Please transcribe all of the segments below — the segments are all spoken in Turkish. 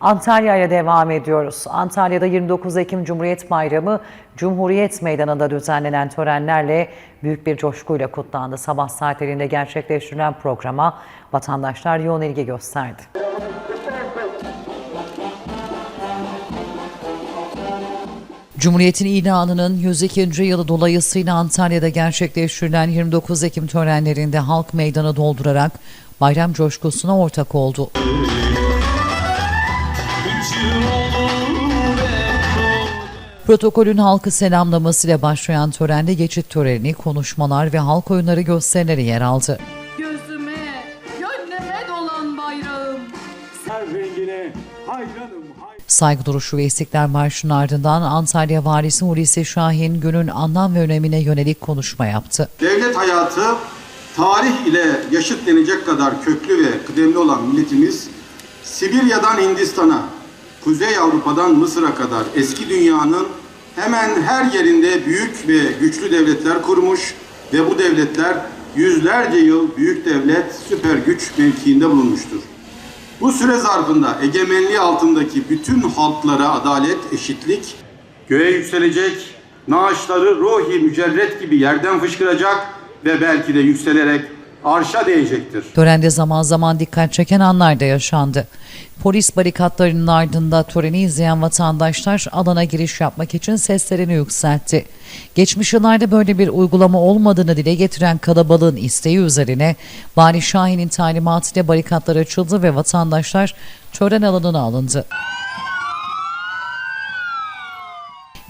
Antalya'ya devam ediyoruz. Antalya'da 29 Ekim Cumhuriyet Bayramı Cumhuriyet Meydanı'nda düzenlenen törenlerle büyük bir coşkuyla kutlandı. Sabah saatlerinde gerçekleştirilen programa vatandaşlar yoğun ilgi gösterdi. Cumhuriyet'in ilanının 102. yılı dolayısıyla Antalya'da gerçekleştirilen 29 Ekim törenlerinde halk meydanı doldurarak bayram coşkusuna ortak oldu. Protokolün halkı selamlamasıyla başlayan törende geçit töreni, konuşmalar ve halk oyunları gösterileri yer aldı. Gözüme, gönlüme dolan bayrağım. Her rengine hayranım hay. Saygı duruşu ve İstiklal Marşı'nın ardından Antalya Valisi Hulusi Şahin günün anlam ve önemine yönelik konuşma yaptı. Devlet hayatı tarih ile yaşıt denecek kadar köklü ve kıdemli olan milletimiz Sibirya'dan Hindistan'a, Kuzey Avrupa'dan Mısır'a kadar eski dünyanın hemen her yerinde büyük ve güçlü devletler kurmuş ve bu devletler yüzlerce yıl büyük devlet, süper güç mevkiinde bulunmuştur. Bu süre zarfında egemenliği altındaki bütün halklara adalet, eşitlik, göğe yükselecek, naaşları ruhi mücerret gibi yerden fışkıracak ve belki de yükselerek arşa değecektir. Törende zaman zaman dikkat çeken anlar da yaşandı. Polis barikatlarının ardında töreni izleyen vatandaşlar alana giriş yapmak için seslerini yükseltti. Geçmiş yıllarda böyle bir uygulama olmadığını dile getiren kalabalığın isteği üzerine Vali Şahin'in talimatıyla barikatlar açıldı ve vatandaşlar tören alanına alındı.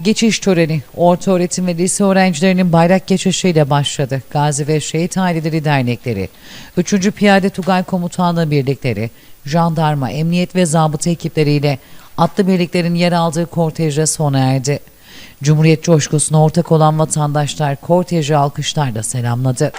Geçiş töreni orta öğretim ve lise öğrencilerinin bayrak geçişiyle başladı. Gazi ve Şehit Aileleri Dernekleri, 3. Piyade Tugay Komutanlığı birlikleri, jandarma, emniyet ve zabıta ekipleriyle atlı birliklerin yer aldığı kortejle sona erdi. Cumhuriyet coşkusuna ortak olan vatandaşlar korteji alkışlarla selamladı.